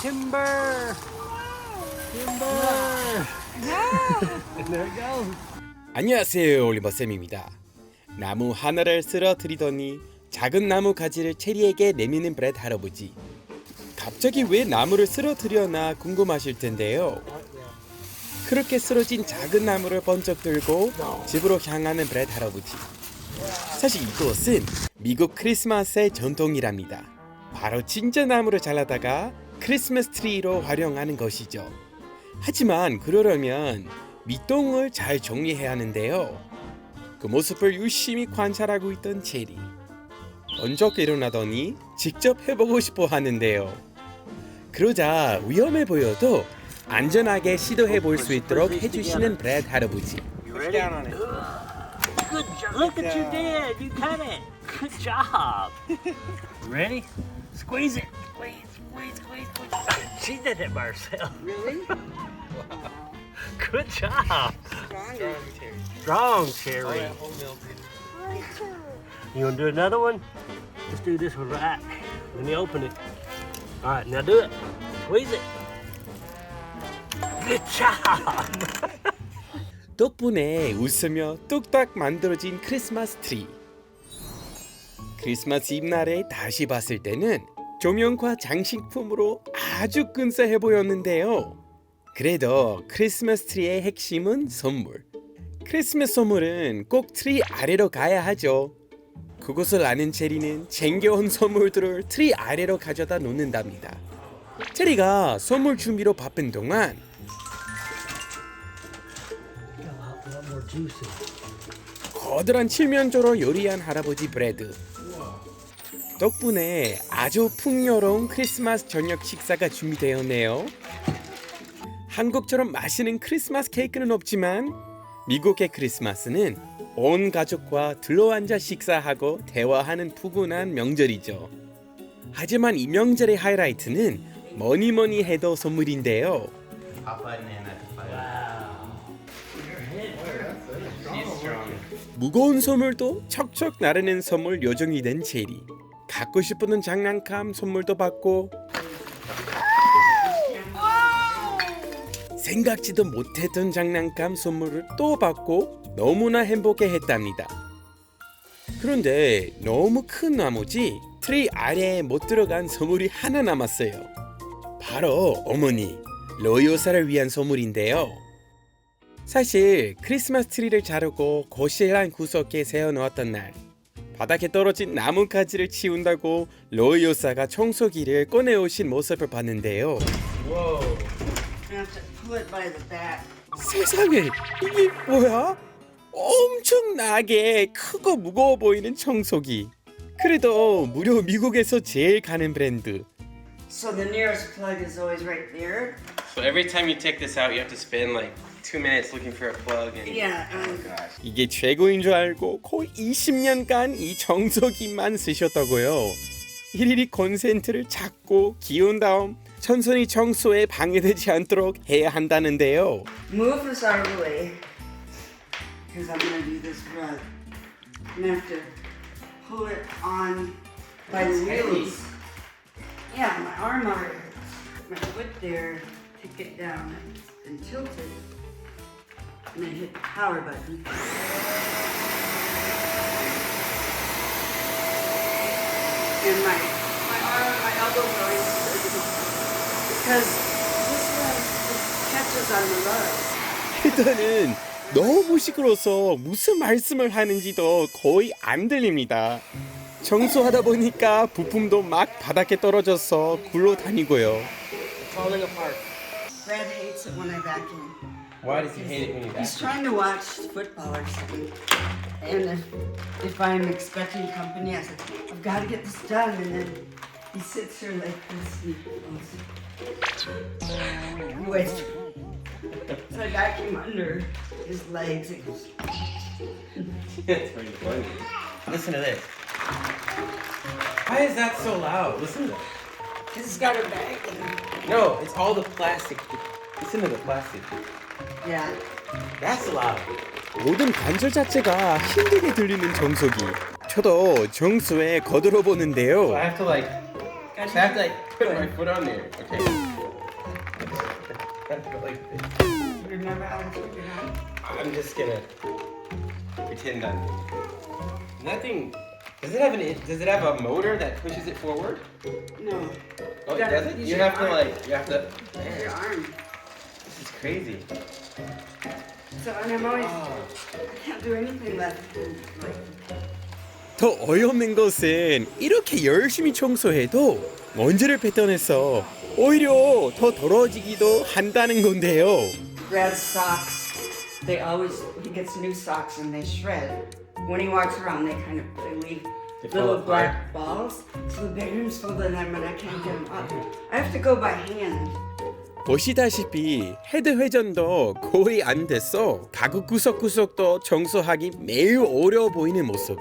Timber! Timber! there it goes. 안녕하세요 올리버쌤입니다 나무 하나를 쓰러뜨리더니 작은 나무 가지를 체리에게 내미는 브렛 할아버지 갑자기 왜 나무를 쓰러뜨려나 궁금하실 텐데요 그렇게 쓰러진 작은 나무를 번쩍 들고 집으로 향하는 브렛 할아버지 사실 이것은 미국 크리스마스의 전통이랍니다 바로 진짜 나무를 잘라다가 크리스마스 트리로 활용하는 것이죠 하지만 그러려면 밑동을 잘 정리해야 하는데요. 그 모습을 유심히 관찰하고 있던 체리. 번쩍 일어나더니 직접 해보고 싶어 하는데요. 그러자 위험해 보여도 안전하게 시도해 볼 수 있도록 해주시는 브렛 할아버지. Good job. Look what you did. You got it. Good job. Ready? Squeeze it. Squeeze, squeeze, squeeze, squeeze. She did it by herself. Really? Good job. Stronger. Strong, Cherry. Oatmeal. You want to do another one? Let's do this one right. Let me open it. All right, now do it. Squeeze it. Good job. 덕분에 웃으며 뚝딱 만들어진 크리스마스 트리. 크리스마스 이브날에 다시 봤을 때는 조명과 장식품으로 아주 근사해 보였는데요. 그래도 크리스마스 트리의 핵심은 선물. 크리스마스 선물은 꼭 트리 아래로 가야 하죠. 그것을 아는 체리는 챙겨온 선물들을 트리 아래로 가져다 놓는답니다. 체리가 선물 준비로 바쁜 동안. 거대한 칠면조로 요리한 할아버지 브레드. 덕분에 아주 풍요로운 크리스마스 저녁 식사가 준비되었네요. 한국처럼 맛있는 크리스마스 케이크는 없지만 미국의 크리스마스는 온 가족과 들러앉아 식사하고 대화하는 푸근한 명절이죠. 하지만 이 명절의 하이라이트는 뭐니 뭐니 해도 선물인데요. 무거운 선물도 척척 나르는 선물 요정이 된 체리. 갖고 싶은 장난감 선물도 받고 생각지도 못했던 장난감 선물을 또 받고 너무나 행복해 했답니다. 그런데 너무 큰 나머지 트리 아래에 못 들어간 선물이 하나 남았어요. 바로 어머니 로요사를 위한 선물인데요. 사실 크리스마스 트리를 자르고 거실 한 구석에 세워놓았던 날 바닥에 떨어진 나뭇가지를 치운다고 로이오사가 청소기를 꺼내오신 모습을 봤는데요 Whoa. You have to pull it by the back. 세상에 이게 뭐야? 엄청나게 크고 무거워 보이는 청소기 그래도 무려 미국에서 제일 가는 브랜드 So the nearest plug is always right there. So every time you take this out, you have to spend like two minutes looking for a plug. And Yeah. Oh Um, gosh. 이게 최고인 줄 알고 거의 20년간 이 청소기만 쓰셨다고요. 일일이 콘센트를 잡고 기운 다음 천천히 청소에 방해되지 않도록 해야 한다는데요. move this out of the way. Because I'm going to do this rug. I'm going to have to pull it on by the wheels. Yeah, my arm already hurts. My foot there, take it down and tilt it. And then hit the power button. And my, my arm, my always hurting. Because this one catches on the rug. 일단은 너무 시끄러워서 무슨 말씀을 하는지도 거의 안 들립니다. 청소하다 보니까 부품도 막 바닥에 떨어져서 굴러 다니고요. Falling apart. Brad hates it when I vacuum. Why does he hate it when you He's trying to watch football or something. And if, if I'm expecting company, I said, I've got to get this done. And then he sits here like this and goes, wait. So I vacuum under his legs. It goes, it's pretty funny. Listen to this. Why is that so loud? Listen to that. Because he's got a bag in it. No, it's all the plastic. Listen to the plastic. Yeah. That's loud. 모든 관절 자체가 힘들게 들리는 정수기. 저도 정수에 거들어 보는데요. So I have to like, I have to like put my foot on there. Okay. like this. Remember how to it on? I'm just gonna pretend I'm. Nothing. Does it have an? Does it have a motor that pushes it forward? No. Oh, it doesn't. You have to like. You have to. Your arm. Crazy. So, I'm always, Oh. I can't do anything left. Like, 더 어이없는 것은 이렇게 열심히 청소해도 먼지를 뱉어내서 오히려 더 더러워지기도 한다는 건데요. Brad's socks, they always, he gets new socks and they shred. When he walks around, they kind of, they leave They fall little black balls. So the bedroom's full of them and I can't get them up. I have to go by hand. 보시다시피 헤드 회전도 거의 안 됐어. 가구 구석구석도 청소하기 매우 어려워 보이는 모습.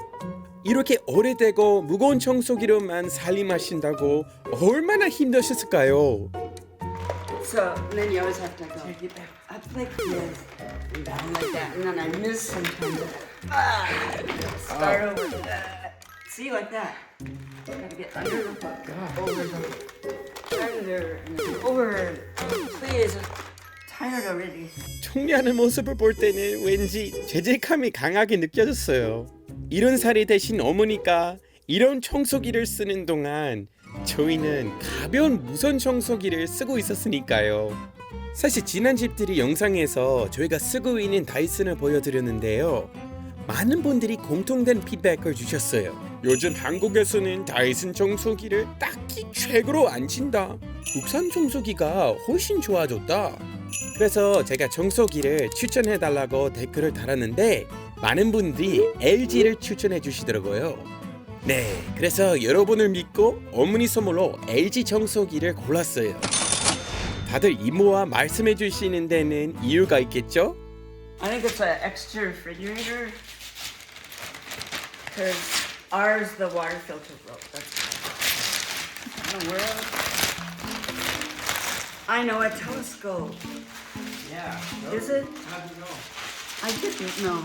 이렇게 오래되고 무거운 청소기로만 살림하신다고 얼마나 힘드셨을까요? Ah. Ah. See, like that. 정리하는 모습을 볼 때는 왠지 죄책감이 강하게 느껴졌어요. 이런 살이 되신 어머니가 이런 청소기를 쓰는 동안 저희는 가벼운 무선 청소기를 쓰고 있었으니까요. 사실 지난 집들이 영상에서 저희가 쓰고 있는 다이슨을 보여드렸는데요. 많은 분들이 공통된 피드백을 주셨어요. 요즘 한국에서는 다이슨 청소기를 딱히 최고로 안 친다. 국산 청소기가 훨씬 좋아졌다. 그래서 제가 청소기를 추천해 달라고 댓글을 달았는데 많은 분들이 LG를 추천해 주시더라고요. 네, 그래서 여러분을 믿고 어머니 선물로 LG 청소기를 골랐어요. 다들 이모와 말씀해 주시는 데는 이유가 있겠죠? I think it's an extra refrigerator. Because ours, the water filter broke. That's why. The world. I know a telescope. Yeah. Is it? How do you know? I didn't know.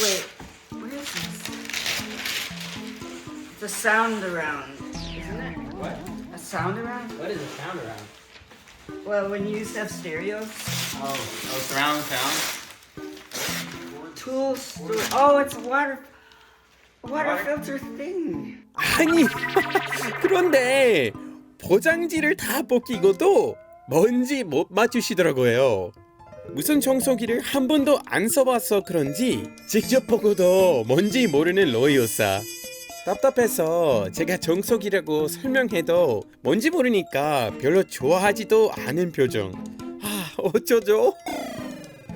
Wait, what is this? It's a sound around, isn't it? What? A sound around? What is a sound around? Well, when you used to have stereos, Oh, oh, surround sound. Tools. Oh, it's a water, a water Water? filter thing. 아니 그런데 포장지를 다 벗기고도 먼지 못 맞추시더라고요. 무슨 청소기를 한 번도 안 써봐서 그런지 직접 보고도 뭔지 모르는 로이오사. 답답해서 제가 청소기라고 설명해도 뭔지 모르니까 별로 좋아하지도 않은 표정. 아 어쩌죠?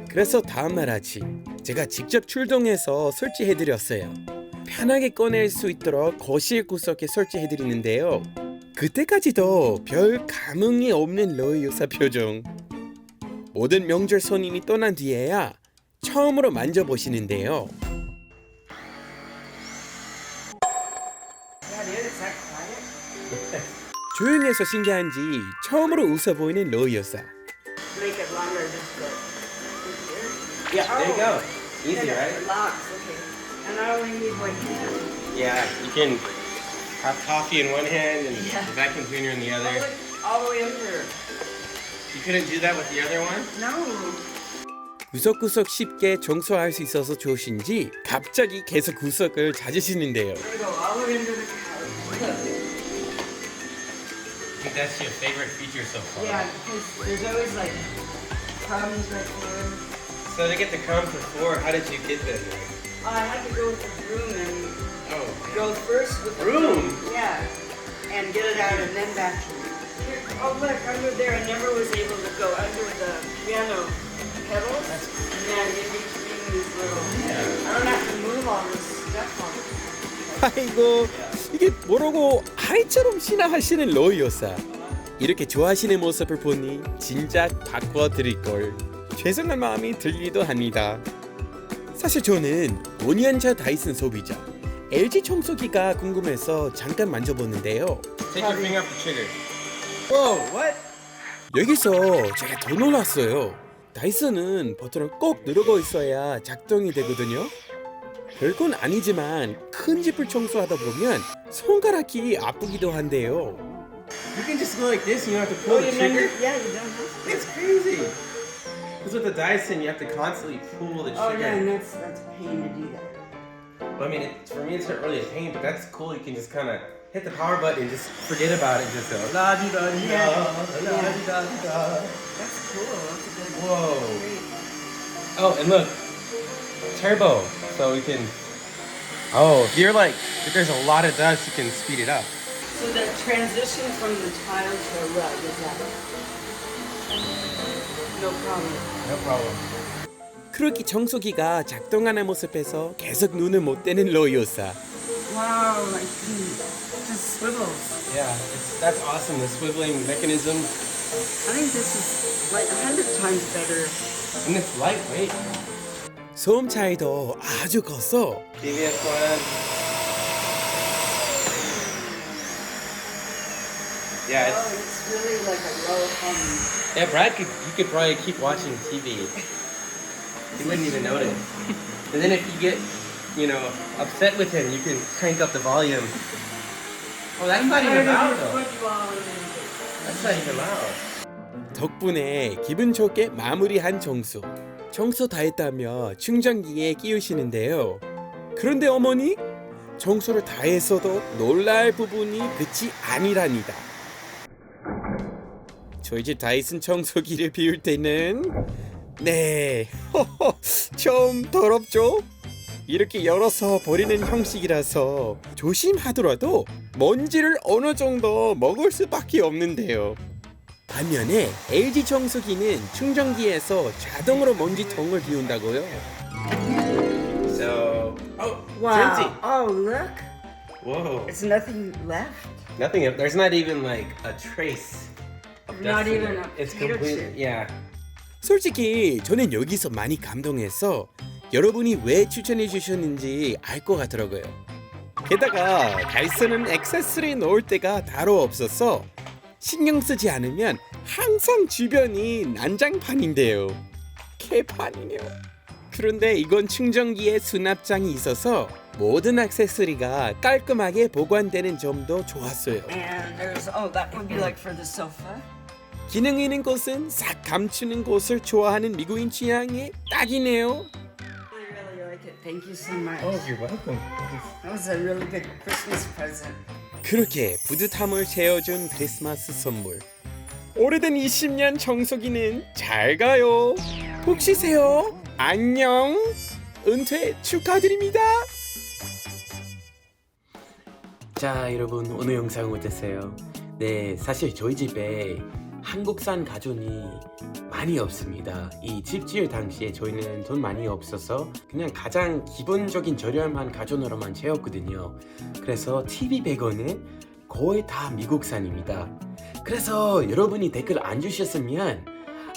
그래서 다음날 아침 제가 직접 출동해서 설치해드렸어요. 편하게 꺼낼 수 있도록 거실 구석에 설치해 드리는데요. 그때까지도 별 감흥이 없는 로이 요사 표정. 모든 명절 손님이 떠난 뒤에야 처음으로 만져보시는데요. 조용해서 신기한지 처음으로 웃어 보이는. Yeah, there you go. Easy, Then right? It locks. Okay. And I only need one hand. Yeah, you can have coffee in one hand and Yeah. the vacuum cleaner in the All other. the, all the way under. You couldn't do that with the other one? No. 구석구석 쉽게 청소할 수 있어서 좋으신지 갑자기 계속 구석을 찾으시는데요. I go all the way under the couch. I think that's your favorite feature so far. Yeah, because there's always like crumbs right there. So to get the crumbs before, how did you get them? Oh, I had to go with the broom and Oh, go first with the Broom? Yeah, and get it out and then vacuum. Here, oh look, under there, I never was able to go under the piano pedals and then in between these little. I don't have to move all this stuff on. 아이고 이게 뭐라고 아이처럼 신화하시는 로이오사 이렇게 좋아하시는 모습을 보니 진작 바꿔드릴 걸 죄송한 마음이 들기도 합니다 사실 저는 5년차 다이슨 소비자 LG 청소기가 궁금해서 잠깐 만져보는데요 Take your finger off the trigger. Whoa, what? 여기서 제가 더 놀랐어요 다이슨은 버튼을 꼭 누르고 있어야 작동이 되거든요 별건 아니지만 큰 집을 청소하다 보면 손가락이 아프기도 한데요. You can just go like this and you don't have to pull the trigger. yeah, you don't have to. It's crazy. Because with the Dyson, you have to constantly pull the Oh trigger. yeah, and that's that's a pain to do that. But I mean, it, for me, it's not really a pain, but that's cool. You can just kind of hit the power button and just forget about it. and Just go la di da di da, la di da di da. That's cool. That's a good. Whoa. Great. Oh, and look, turbo. So we can. Oh, if you're like, if there's a lot of dust, you can speed it up. So the transition from the tile to a rug is that no problem. No problem. 그렇게 청소기가 작동하는 모습에서 계속 눈을 못 떼는 로이오사. Wow, like it just swivels. Yeah, it's, that's awesome. The swiveling mechanism, I think this is like a hundred times better. and it's lightweight. 소음 차이도 아주 컸어. TVS one. Yeah, Oh, it's, it's really like a low hum. yeah. Brad could he could probably keep watching TV. He wouldn't even notice. And then if you get, you know, upset with him, you can crank up the volume. Oh, that's not even loud though. That's not even loud. 덕분에 기분 좋게 마무리한 정수. 청소 다 했다며 충전기에 끼우시는데요. 그런데 어머니 청소를 다 했어도 놀랄 부분이 끝이 아니랍니다. 저희 집 다이슨 청소기를 비울 때는 네 좀 더럽죠? 이렇게 열어서 버리는 형식이라서 조심하더라도 먼지를 어느 정도 먹을 수밖에 없는데요. 반면에 LG 청소기는 충전기에서 자동으로 먼지통을 비운다고요. So, oh, Wow. it's empty. Oh, look. Whoa. There's nothing left. Nothing. There's not even like a trace. Not even a It's potato chip. Yeah. 솔직히 저는 여기서 많이 감동해서 여러분이 왜 추천해 주셨는지 알 것 같더라고요. 게다가 다이슨은 액세서리 넣을 때가 따로 없어서 신경 쓰지 않으면 항상 주변이 난장판인데요. 개판이네요. 그런데 이건 충전기에 수납장이 있어서 모든 액세서리가 깔끔하게 보관되는 점도 좋았어요. And there's oh, that would be like for the sofa. 기능 있는 곳은 싹 감추는 곳을 좋아하는 미국인 취향에 딱이네요. Thank you so much. Oh, you're welcome. That was a really good Christmas present. 그렇게 뿌듯함을 채워준 크리스마스 선물. 오래된 20년 청소기는 잘 가요. 복 쉬세요. 안녕. 은퇴 축하드립니다. 자, 여러분 오늘 영상 어땠어요? 네, 사실 저희 집에 한국산 가전이 많이 없습니다. 이 집 지을 당시에 저희는 돈 많이 없어서 그냥 가장 기본적인 저렴한 가전으로만 채웠거든요. 그래서 TV 100원은 거의 다 미국산입니다. 그래서 여러분이 댓글 안 주셨으면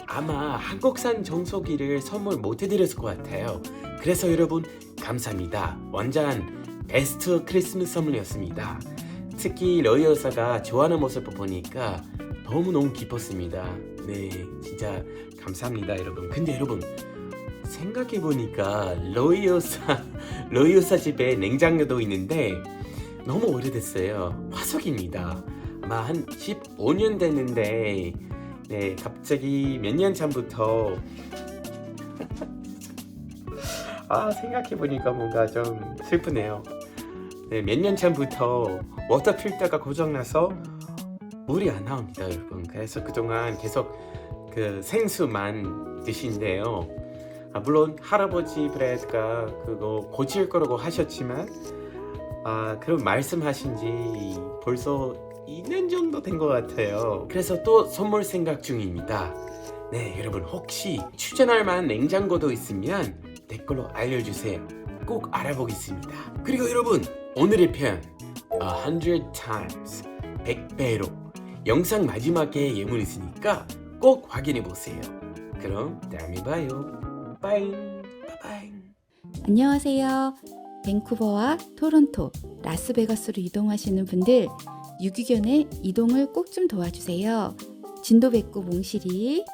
아마 한국산 청소기를 선물 못 해드렸을 것 같아요. 그래서 여러분 감사합니다. 완전 베스트 크리스마스 선물이었습니다. 특히 러이 여사가 좋아하는 모습을 보니까 너무너무 기뻤습니다. 네, 진짜 감사합니다, 여러분. 근데 여러분 생각해 보니까 러이 여사 러이 여사 집에 냉장고도 있는데 너무 오래됐어요. 화석입니다. 아마 한 15년 됐는데 네, 갑자기 몇 년 전부터 아 생각해 보니까 뭔가 좀 슬프네요. 네, 몇 년 전부터 워터 필터가 고장나서 물이 안 나옵니다, 여러분. 그래서 그동안 계속 그 생수만 드신대요. 아, 물론 할아버지 브래드가 그거 고칠 거라고 하셨지만 아 그런 말씀하신 지 벌써 2년 정도 된 것 같아요. 그래서 또 선물 생각 중입니다. 네, 여러분 혹시 추천할 만한 냉장고도 있으면 댓글로 알려주세요. 꼭 알아보겠습니다. 그리고 여러분 오늘의 편 100 times 100배로 영상 마지막에 예물 있으니까 꼭 확인해 보세요. 그럼 다음에 봐요. 빠잉 빠잉. 안녕하세요. 밴쿠버와 토론토, 라스베가스로 이동하시는 분들 유기견의 이동을 꼭 좀 도와주세요. 진도 백구 몽실이,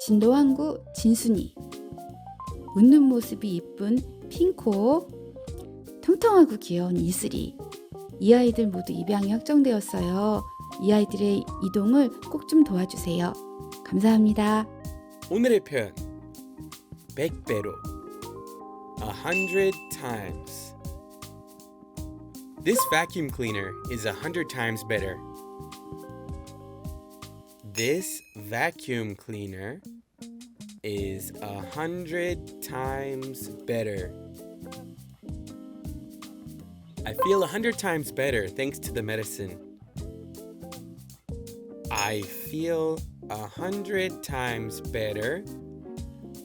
진도 항구 진순이, 웃는 모습이 이쁜 핑코, 통통하고 귀여운 이슬이. 이 아이들 모두 입양이 확정되었어요. 이 아이들의 이동을 꼭 좀 도와주세요. 감사합니다. 오늘의 표현 100배로 a hundred times This vacuum cleaner is a hundred times better. This vacuum cleaner is a hundred times better. I feel a hundred times better thanks to the medicine. I feel a hundred times better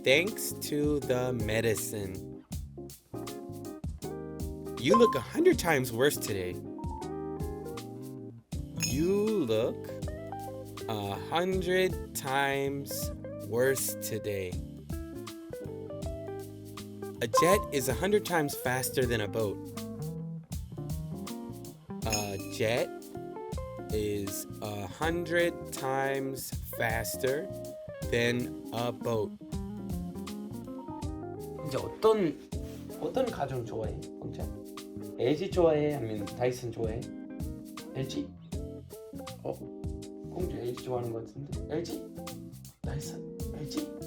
thanks to the medicine. You look a hundred times worse today. You look a hundred times worse today. A jet is a hundred times faster than a boat. A jet is a hundred times faster than a boat. 이제 어떤 어떤 가전 좋아해? 공짜? LG 좋아해? 아니면 다이슨 좋아해? LG? 어? 공주 LG 좋아하는 것 같은데? LG? 다이슨? LG?